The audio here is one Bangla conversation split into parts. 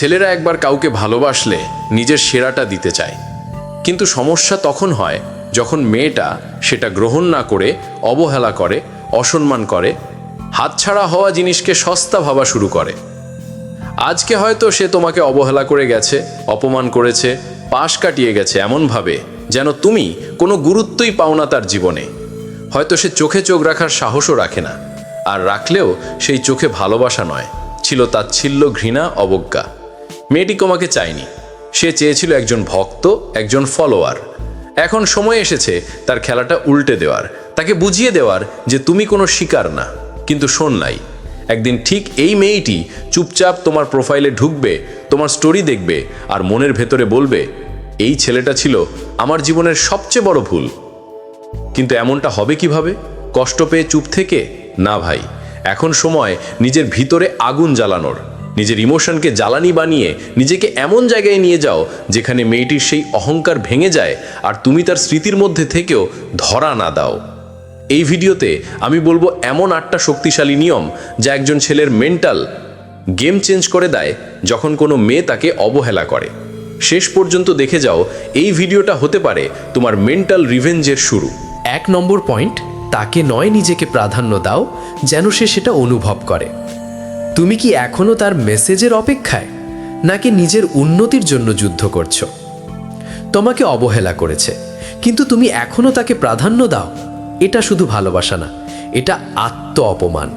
ছেলেরা একবার কাউকে ভালোবাসলে নিজের সেরাটা দিতে চায়। কিন্তু সমস্যা তখন হয় যখন মেয়েটা সেটা গ্রহণ না করে, অবহেলা করে, অসম্মান করে, হাতছাড়া হওয়া জিনিসকে সস্তা ভাবা শুরু করে। আজকে হয়তো সে তোমাকে অবহেলা করে গেছে, অপমান করেছে, পাশ কাটিয়ে গেছে এমনভাবে যেন তুমি কোনো গুরুত্বই পাও না তার জীবনে। হয়তো সে চোখে চোখ রাখার সাহসও রাখে না। আর রাখলেও সেই চোখে ভালোবাসা নয়, ছিল তাচ্ছিল্য ঘৃণা, অবজ্ঞা। মেয়েটি তোমাকে চায়নি। সে চেয়েছিল একজন ভক্ত, একজন ফলোয়ার এখন সময় এসেছে তার খেলাটা উল্টে দেওয়ার, তাকে বুঝিয়ে দেওয়ার যে তুমি কোনো শিকার না। কিন্তু শোন নাই, একদিন ঠিক এই মেয়েটি চুপচাপ তোমার প্রোফাইলে ঢুকবে, তোমার স্টোরি দেখবে আর মনের ভেতরে বলবে, এই ছেলেটা ছিল আমার জীবনের সবচেয়ে বড় ভুল। কিন্তু এমনটা হবে কীভাবে? কষ্ট পেয়ে চুপ থেকে? না ভাই, এখন সময় নিজের ভিতরে আগুন জ্বালানোর। নিজের ইমোশনকে জ্বালানি বানিয়ে নিজেকে এমন জায়গায় নিয়ে যাও যেখানে মেয়েটির সেই অহংকার ভেঙে যায় আর তুমি তার স্মৃতির মধ্যে থেকেও ধরা না দাও। এই ভিডিওতে আমি বলব এমন আটটা শক্তিশালী নিয়ম যা একজন ছেলের মেন্টাল গেম চেঞ্জ করে দেয় যখন কোনো মেয়ে তাকে অবহেলা করে। শেষ পর্যন্ত দেখে যাও, এই ভিডিওটা হতে পারে তোমার মেন্টাল রিভেঞ্জের শুরু। এক নম্বর পয়েন্ট, তাকে নয় নিজেকে প্রাধান্য দাও যেন সে সেটা অনুভব করে। তুমি কি এখনও তার মেসেজের অপেক্ষায়, নাকি নিজের উন্নতির জন্য যুদ্ধ করছ? তোমাকে অবহেলা করেছে, কিন্তু তুমি এখনও তাকে প্রাধান্য দাও। এটা শুধু ভালোবাসা না, এটা আত্ম অপমান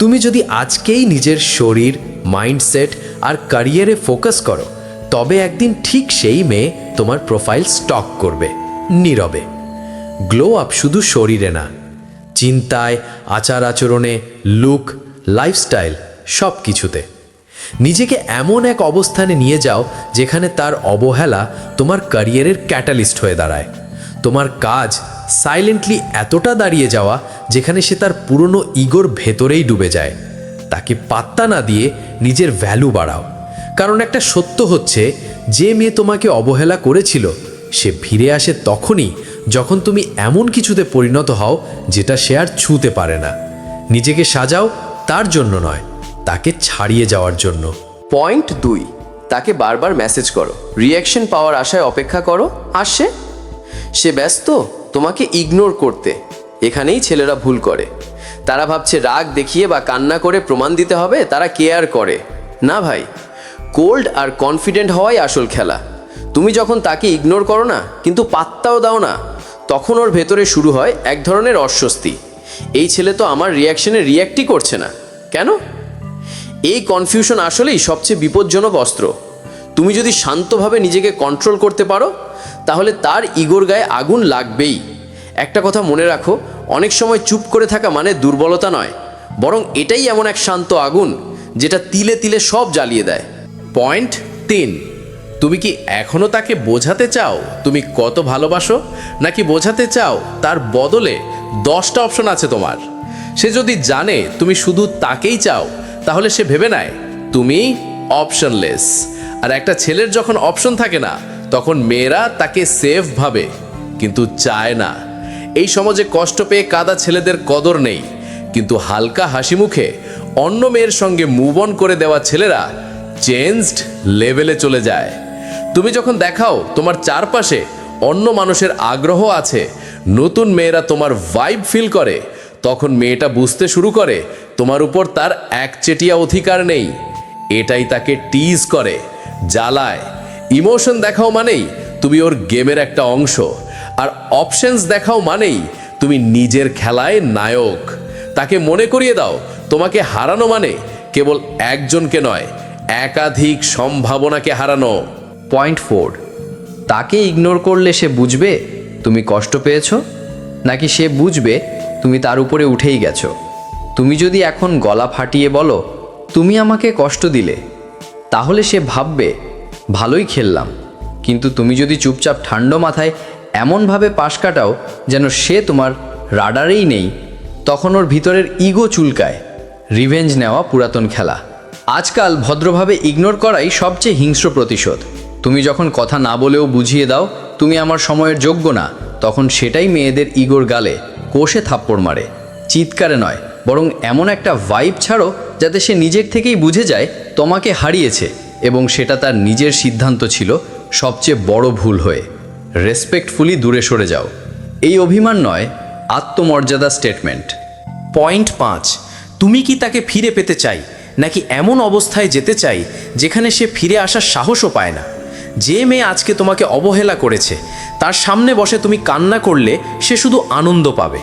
তুমি যদি আজকেই নিজের শরীর, মাইন্ডসেট আর ক্যারিয়ারে ফোকাস করো, তবে একদিন ঠিক সেই মেয়ে তোমার প্রোফাইল স্টক করবে, নীরবে। গ্লো আপ শুধু শরীরে না, চিন্তায় আচার আচরণে লুক, লাইফস্টাইল সব কিছুতে নিজেকে এমন এক অবস্থানে নিয়ে যাও যেখানে তার অবহেলা তোমার ক্যারিয়ারের ক্যাটালিস্ট হয়ে দাঁড়ায়। তোমার কাজ সাইলেন্টলি এতটা দাঁড়িয়ে যাওয়া যেখানে সে তার পুরনো ইগোর ভেতরেই ডুবে যায়। তাকে পাত্তা না দিয়ে নিজের ভ্যালু বাড়াও। কারণ একটা সত্য হচ্ছে, যে মেয়ে তোমাকে অবহেলা করেছিল, সে ফিরে আসে তখনই যখন তুমি এমন কিছুতে পরিণত হও যেটা সে আর ছুঁতে পারে না। নিজেকে সাজাও তার জন্য নয়। তাকে ছাড়িয়ে যাওয়ার জন্য। পয়েন্ট দুই, তাকে বারবার মেসেজ করো। রিয়াকশন পাওয়ার আশায় অপেক্ষা করো আসে সে? ব্যস্ত, তোমাকে ইগনোর করতে। এখানেই ছেলেরা ভুল করে। তারা ভাবছে রাগ দেখিয়ে বা কান্না করে প্রমাণ দিতে হবে, তারা কেয়ার করে। না ভাই, কোল্ড আর কনফিডেন্ট হওয়াই আসল খেলা। তুমি যখন তাকে ইগনোর করো না, কিন্তু পাত্তাও দাও না, তখন ওর ভেতরে শুরু হয় এক ধরনের অস্বস্তি। এই ছেলে তো আমার রিয়াকশনে রিয়াক্টই করছে না। কেন? এই কনফিউশন আসলেই সবচেয়ে বিপজ্জনক অস্ত্র। তুমি যদি শান্তভাবে নিজেকে কন্ট্রোল করতে পারো, তাহলে তার ইগোর গায়ে আগুন লাগবেই। একটা কথা মনে রাখো, অনেক সময় চুপ করে থাকা মানে দুর্বলতা নয়, বরং এটাই এমন এক শান্ত আগুন, যেটা তিলে তিলে সব জ্বালিয়ে দেয়। পয়েন্ট তিন, তুমি কি এখনও তাকে বোঝাতে চাও? তুমি কত ভালোবাসো? নাকি বোঝাতে চাও তার বদলে দশটা অপশন আছে তোমার। সে যদি জানে তুমি শুধু তাকেই চাও তাহলে সে ভেবে নেয়, তুমি অপশনলেস আর একটা ছেলের যখন অপশন থাকে না, তখন মেয়েরা তাকে সেফ ভাবে, কিন্তু চায় না। এই সমাজে কষ্ট পেয়ে কাদা ছেলেদের কদর নেই, কিন্তু হালকা হাসি মুখে অন্য মেয়ের সঙ্গে মুভ অন করে দেওয়া ছেলেরা চেঞ্জড লেভেলে চলে যায়। তুমি যখন দেখাও তোমার চারপাশে অন্য মানুষের আগ্রহ আছে, নতুন মেয়েরা তোমার ভাইব ফিল করে, তখন মেয়েটা বুঝতে শুরু করে তোমার উপর তার একচেটিয়া অধিকার নেই। এটাই তাকে টিজ করে, জ্বালায়। ইমোশন দেখাও মানেই তুমি ওর গেমের একটা অংশ। আর অপশনস দেখাও মানেই তুমি নিজের খেলায় নায়ক। তাকে মনে করিয়ে দাও, তোমাকে হারানো মানে কেবল একজনকে নয়, একাধিক সম্ভাবনাকে হারানো। পয়েন্ট ফোর তাকে ইগনোর করলে সে বুঝবে তুমি কষ্ট পেয়েছ? নাকি সে বুঝবে তুমি তার উপরে উঠেই গেছো? তুমি যদি এখন গলা ফাটিয়ে বলো, তুমি আমাকে কষ্ট দিলে তাহলে সে ভাববে, ভালোই খেললাম। কিন্তু তুমি যদি চুপচাপ ঠান্ডা মাথায় এমনভাবে পাশ কাটাও যেন সে তোমার রাডারেই নেই, তখন ওর ভিতরের ইগো চুলকায়। রিভেঞ্জ নেওয়া পুরাতন খেলা। আজকাল ভদ্রভাবে ইগনোর করাই সবচেয়ে হিংস্র প্রতিশোধ। তুমি যখন কথা না বলেও বুঝিয়ে দাও, তুমি আমার সময়ের যোগ্য না তখন সেটাই মেয়েদের ইগোর গালে কোষে থাপ্পড় মারে। চিৎকারে নয় বরং এমন একটা ভাইব ছাড়ো যাতে সে নিজের থেকেই বুঝে যায় তোমাকে হারিয়েছে এবং সেটা তার নিজের সিদ্ধান্ত ছিল সবচেয়ে বড় ভুল হয়ে। রেসপেক্টফুলি দূরে সরে যাও। এই অভিমান নয়, আত্মমর্যাদা স্টেটমেন্ট পয়েন্ট পাঁচ, তুমি কি তাকে ফিরে পেতে চাই, নাকি এমন অবস্থায় যেতে চাই, যেখানে সে ফিরে আসার সাহসও পায় না? যে মেয়ে আজকে তোমাকে অবহেলা করেছে, তার সামনে বসে তুমি কান্না করলে সে শুধু আনন্দ পাবে।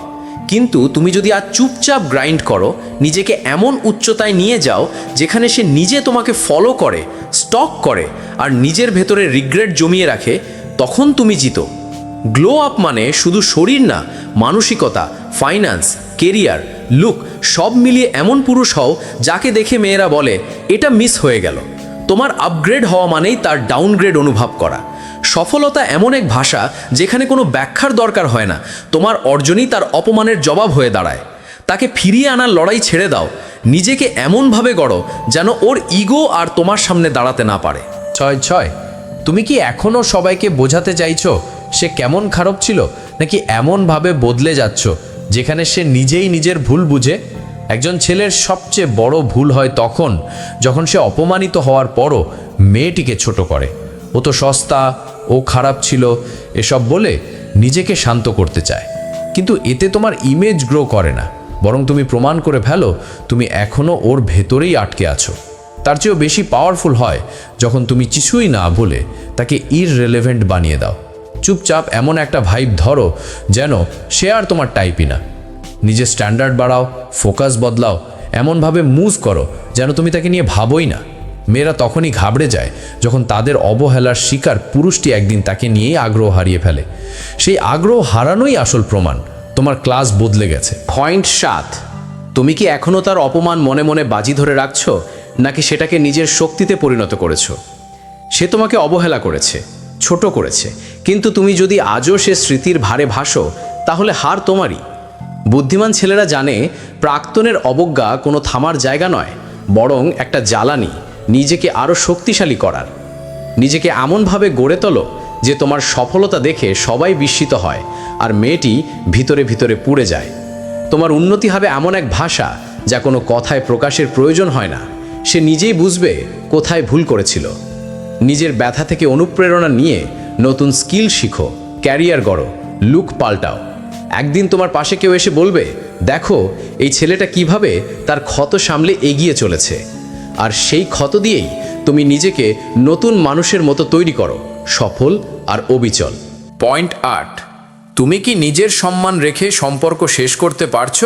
কিন্তু তুমি যদি আজ চুপচাপ গ্রাইন্ড করো, নিজেকে এমন উচ্চতায় নিয়ে যাও, যেখানে সে নিজে তোমাকে ফলো করে স্টক করে, আর নিজের ভেতরে রিগ্রেট জমিয়ে রাখে, তখন তুমি জিতো। গ্লো আপ মানে শুধু শরীর না, মানসিকতা ফাইন্যান্স কেরিয়ার লুক সব মিলিয়ে এমন পুরুষ হও, যাকে দেখে মেয়েরা বলে, এটা মিস হয়ে গেল। তোমার আপগ্রেড হওয়া মানেই তার ডাউনগ্রেড অনুভব করা। সফলতা এমন এক ভাষা যেখানে কোনো ব্যাখ্যার দরকার হয় না। তোমার অর্জনই তার অপমানের জবাব হয়ে দাঁড়ায়। তাকে ফিরিয়ে আনার লড়াই ছেড়ে দাও। নিজেকে এমনভাবে গড়ো যেন ওর ইগো আর তোমার সামনে দাঁড়াতে না পারে। ছয় ছয়, তুমি কি এখনও সবাইকে বোঝাতে চাইছো সে কেমন খারাপ ছিল, নাকি এমনভাবে বদলে যাচ্ছ যেখানে সে নিজেই নিজের ভুল বুঝে? একজন ছেলের সবচেয়ে বড় ভুল হয় তখন, যখন সে অপমানিত হওয়ার পরও মেয়েটিকে ছোট করে। ও তো সস্তা ও খারাপ ছিল, এসব বলে নিজেকে শান্ত করতে চায়। কিন্তু এতে তোমার ইমেজ গ্রো করে না। বরং তুমি প্রমাণ করে ফেলো, তুমি এখনও ওর ভেতরেই আটকে আছো। তার চেয়েও বেশি পাওয়ারফুল হয় যখন তুমি কিছুই না বলে তাকে ইররেলেভেন্ট বানিয়ে দাও। চুপচাপ এমন একটা ভাইব ধরো যেন সে আর তোমার টাইপই না। নিজের স্ট্যান্ডার্ড বাড়াও ফোকাস বদলাও, এমনভাবে মুভ করো যেন তুমি তাকে নিয়ে ভাবোই না। মেয়েরা তখনই ঘাবড়ে যায় যখন তাদের অবহেলার শিকার পুরুষটি একদিন তাকে নিয়েই আগ্রহ হারিয়ে ফেলে। সেই আগ্রহ হারানোই আসল প্রমাণ। তোমার ক্লাস বদলে গেছে। পয়েন্ট সাত। তুমি কি এখনও তার অপমান মনে মনে বাজি ধরে রাখছো, নাকি সেটাকে নিজের শক্তিতে পরিণত করেছ? সে তোমাকে অবহেলা করেছে, ছোট করেছে, কিন্তু তুমি যদি আজও সে স্মৃতির ভারে ভাসো, তাহলে হার তোমারই। বুদ্ধিমান ছেলেরা জানে, প্রাক্তনের অবজ্ঞা কোনো থামার জায়গা নয়, বরং একটা জ্বালানি। নিজেকে আরও শক্তিশালী করার। নিজেকে এমনভাবে গড়ে তোলো যে তোমার সফলতা দেখে সবাই বিস্মিত হয় আর মেয়েটি ভিতরে ভিতরে পুড়ে যায়। তোমার উন্নতি হবে এমন এক ভাষা যা কোনো কথায় প্রকাশের প্রয়োজন হয় না। সে নিজেই বুঝবে কোথায় ভুল করেছিল। নিজের ব্যথা থেকে অনুপ্রেরণা নিয়ে নতুন স্কিল শিখো, ক্যারিয়ার গড়ো, লুক পাল্টাও। একদিন তোমার পাশে কেউ এসে বলবে, দেখো, এই ছেলেটা কীভাবে তার ক্ষত সামলে এগিয়ে চলেছে। আর সেই ক্ষত দিয়েই তুমি নিজেকে নতুন মানুষের মতো তৈরি করো, সফল আর অবিচল। পয়েন্ট আট, তুমি কি নিজের সম্মান রেখে সম্পর্ক শেষ করতে পারছ,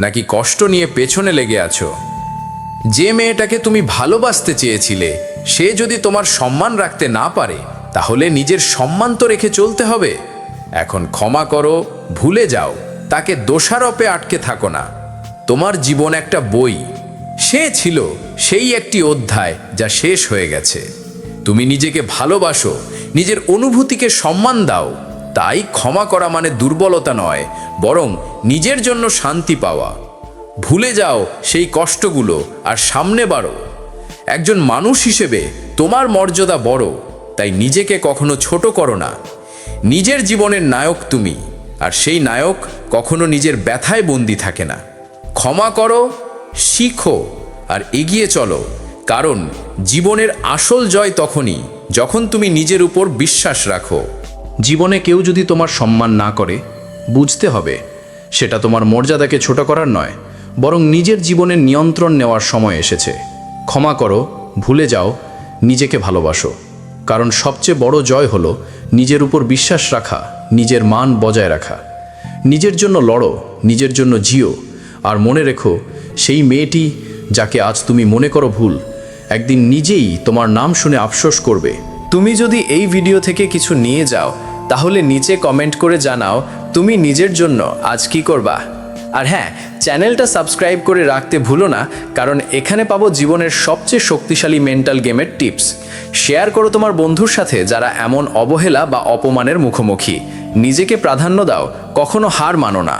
নাকি কষ্ট নিয়ে পেছনে লেগে আছো? যে মেয়েটাকে তুমি ভালোবাসতে চেয়েছিলে, সে যদি তোমার সম্মান রাখতে না পারে, তাহলে নিজের সম্মান তো রেখে চলতে হবে। এখন ক্ষমা করো, ভুলে যাও, তাকে দোষারোপে আটকে থাকো না। তোমার জীবন একটা বই সে ছিল সেই একটি অধ্যায় যা শেষ হয়ে গেছে। তুমি নিজেকে ভালোবাসো, নিজের অনুভূতিকে সম্মান দাও, তাই ক্ষমা করা মানে দুর্বলতা নয়, বরং নিজের জন্য শান্তি পাওয়া। ভুলে যাও সেই কষ্টগুলো আর সামনে বাড়ো। একজন মানুষ হিসেবে তোমার মর্যাদা বড়, তাই নিজেকে কখনো ছোট করো না। নিজের জীবনের নায়ক তুমি, আর সেই নায়ক কখনো নিজের ব্যথায় বন্দি থাকে না। ক্ষমা করো শিখো আর এগিয়ে চলো, কারণ জীবনের আসল জয় তখনই যখন তুমি নিজের উপর বিশ্বাস রাখো। জীবনে কেউ যদি তোমার সম্মান না করে, বুঝতে হবে সেটা তোমার মর্যাদাকে ছোট করার নয়, বরং নিজের জীবনের নিয়ন্ত্রণ নেওয়ার সময় এসেছে। ক্ষমা করো, ভুলে যাও, নিজেকে ভালোবাসো, কারণ সবচেয়ে বড় জয় হলো নিজের উপর বিশ্বাস রাখা, নিজের মান বজায় রাখা। নিজের জন্য লড়ো, নিজের জন্য জিও, আর মনে রেখো সেই মেয়েটি যাকে আজ তুমি মনে করো ভুল, একদিন নিজেই তোমার নাম শুনে আফসোস করবে। তুমি যদি এই ভিডিও থেকে কিছু নিয়ে যাও, তাহলে নিচে কমেন্ট করে জানাও তুমি নিজের জন্য আজ কি করবা। আর হ্যাঁ চ্যানেলটা সাবস্ক্রাইব করে রাখতে ভুলো না, কারণ এখানে পাবো জীবনের সবচেয়ে শক্তিশালী মেন্টাল গেমের টিপস। শেয়ার করো তোমার বন্ধুর সাথে যারা এমন অবহেলা বা অপমানের মুখোমুখি। নিজেকে প্রাধান্য দাও, কখনো হার মানো না।